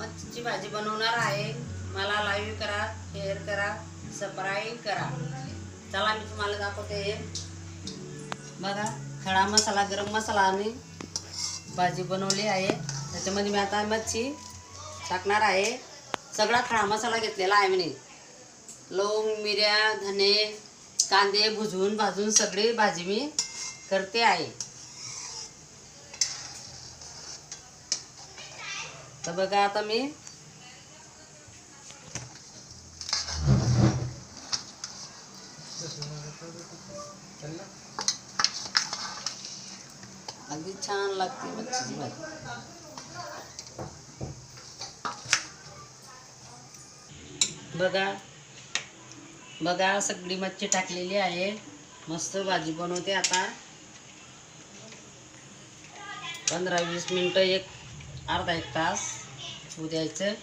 मच्छीची भाजी बनवणार आहे. मला लाईव्ह करा शेअर करा सबस्क्राईब करा. चला मी तुम्हाला दाखवते. बघा खडा मसाला गरम मसाला आणि भाजी बनवली आहे. त्याच्यामध्ये मी आता मच्छी टाकणार आहे. सगळा खडा मसाला घेतलेला आहे मी. लवंग मिऱ्या धने कांदे भुजून भाजून सगळी भाजी मी करते आहे. तर बघा आता मी. अगदी छान लागते मच्छीची भाजी. बघा. बघा सगळी मच्छी टाकलेली आहे. मस्त भाजी बनवते आता. पंधरा वीस मिनटं एक अर्धा एक तास. होऊ द्यायचं.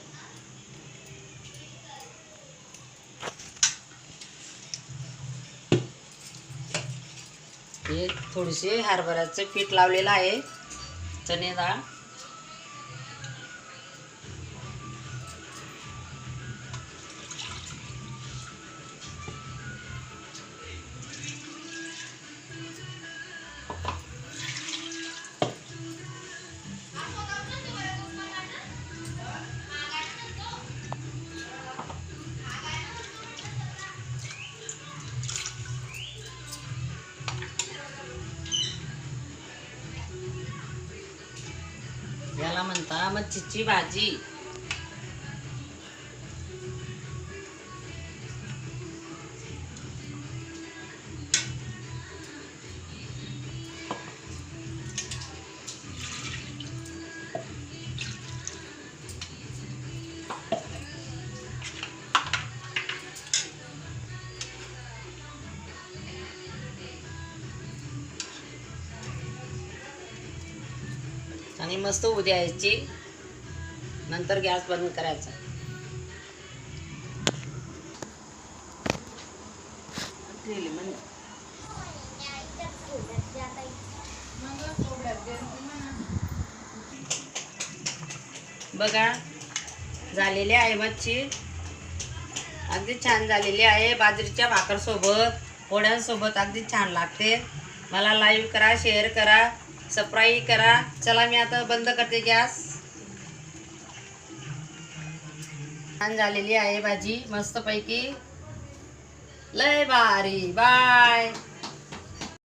हे थोडेसे हरभऱ्याचं पीठ लावलेलं आहे. चणे डाळ. याला म्हणता मच्छीची भाजी. आणि मस्त होऊ द्यायची नंतर गॅस बंद करायचा. बघा झालेली आहे मच्छी. अगदी छान झालेली आहे. बाजरीच्या भाकरसोबत पोळ्यांसोबत अगदी छान लागते. मला लाईव्ह करा शेअर करा. सप्राई करा. चला मी आता बंद करते गॅस. छान झालेली आहे भाजी मस्तपैकी. लय भारी. बाय